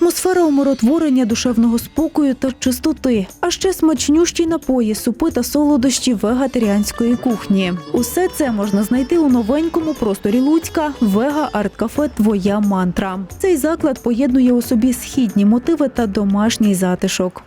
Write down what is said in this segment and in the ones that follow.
Атмосфера умиротворення, душевного спокою та чистоти, а ще смачнющі напої, супи та солодощі вегетаріанської кухні. Усе це можна знайти у новенькому просторі Луцька Вега Арт-кафе Твоя мантра. Цей заклад поєднує у собі східні мотиви та домашній затишок.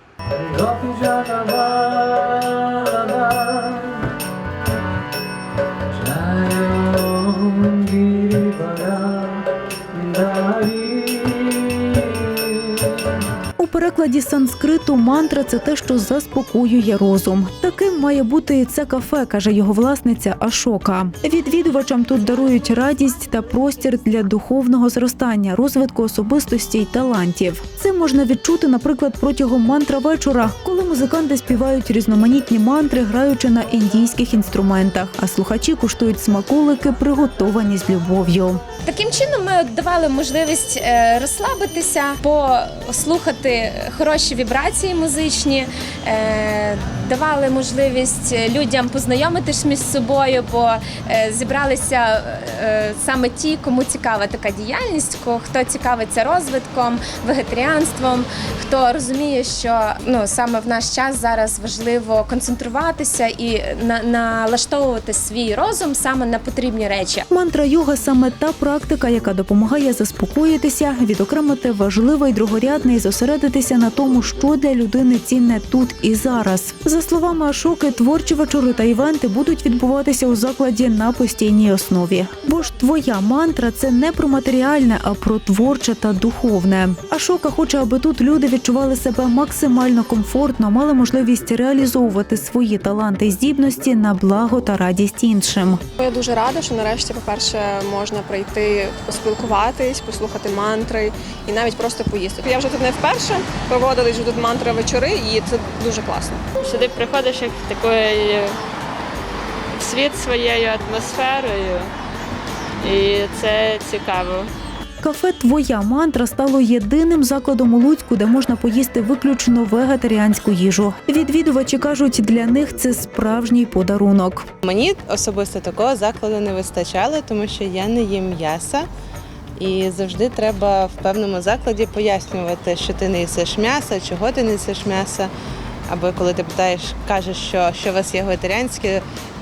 Перекладі санскриту мантра це те, що заспокоює розум. Таким має бути і це кафе, каже його власниця Ашока. Відвідувачам тут дарують радість та простір для духовного зростання, розвитку особистості й талантів. Це можна відчути, наприклад, протягом мантра вечора, коли музиканти співають різноманітні мантри, граючи на індійських інструментах, а слухачі куштують смаколики, приготовані з любов'ю. Таким чином ми давали можливість е, розслабитися, послухати хороші вібрації музичні, е, давали можливість людям познайомитись між собою, бо е, зібралися е, саме ті, кому цікава така діяльність, хто цікавиться розвитком, вегетаріанством, хто розуміє, що ну саме в наш час зараз важливо концентруватися і на, налаштовувати свій розум саме на потрібні речі. Мантра йога саме та практика, яка допомагає заспокоїтися, відокремити важливе й другорядне і зосередитися на тому, що для людини цінне тут і зараз. За словами Ашоки, творчі вечори та івенти будуть відбуватися у закладі на постійній основі. Бо ж твоя мантра це не про матеріальне, а про творче та духовне. Ашока хоче, аби тут люди відчували себе максимально комфортно, мали можливість реалізовувати свої таланти здібності на благо та радість іншим. Я дуже рада, що нарешті, по-перше, можна прийти поспілкуватись, послухати мантри і навіть просто поїсти. Я вже тут не вперше проводили вже тут мантри вечори, і це дуже класно. Сюди приходиш як такою в світ своєю атмосферою, і це цікаво. Кафе Твоя мантра стало єдиним закладом у Луцьку, де можна поїсти виключно вегетаріанську їжу. Відвідувачі кажуть, для них це справжній подарунок. Мені особисто такого закладу не вистачало, тому що я не їм м'яса. І завжди треба в певному закладі пояснювати, що ти не їсиш м'яса, чого ти не їсиш м'яса. Або коли ти питаєш, кажеш, що, що у вас є вегетаріанське,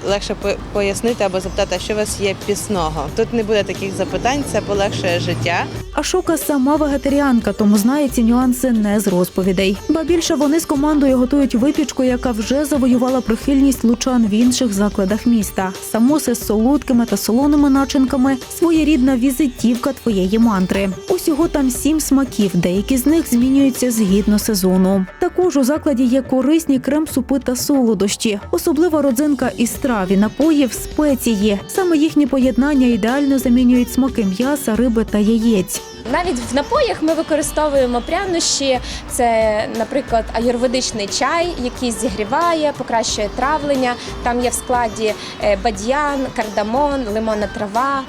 легше пояснити або запитати, що у вас є пісного. Тут не буде таких запитань, це полегшує життя. А Шока сама вегетаріанка, тому знає ці нюанси не з розповідей. Ба більше вони з командою готують випічку, яка вже завоювала прихильність лучан в інших закладах міста. Самоси з солодкими та солоними начинками, своєрідна візитівка твоєї мантри. Усього там сім смаків, деякі з них змінюються згідно сезону. Також у закладі є корисні крем-супи та солодощі, особлива родзинка із трав і напоїв спеції. Саме їхні поєднання ідеально замінюють смаки м'яса, риби та яєць. Навіть в напоях ми використовуємо прянощі. Це, наприклад, аюрведичний чай, який зігріває, покращує травлення. Там є в складі е, бадьян, кардамон, лимонна трава.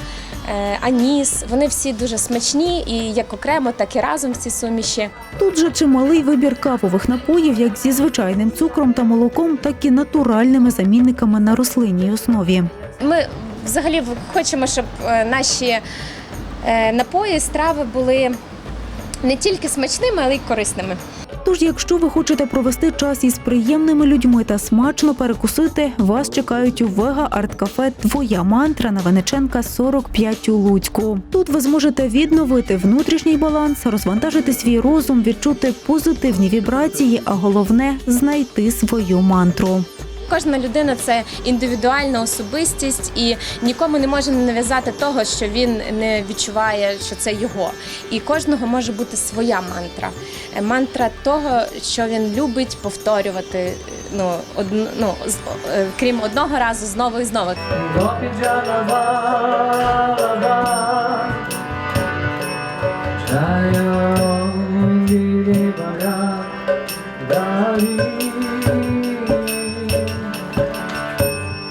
Е, Аніс, вони всі дуже смачні, і як окремо, так і разом всі суміші. Тут же чималий вибір кавових напоїв, як зі звичайним цукром та молоком, так і натуральними замінниками на рослинній основі. Ми взагалі хочемо, щоб е, наші е, напої, страви були не тільки смачними, але й корисними. Тож, якщо ви хочете провести час із приємними людьми та смачно перекусити, вас чекають у Вега Арт-кафе Твоя мантра на Венеченка 45 у Луцьку. Тут ви зможете відновити внутрішній баланс, розвантажити свій розум, відчути позитивні вібрації, а головне знайти свою мантру. Кожна людина це індивідуальна особистість, і нікому не може нав'язати того, що він не відчуває, що це його. І кожного може бути своя мантра. Е, Мантра того, що він любить повторювати. е, Ну, одну, ну з- е, крім одного разу, знову і знову. Jaya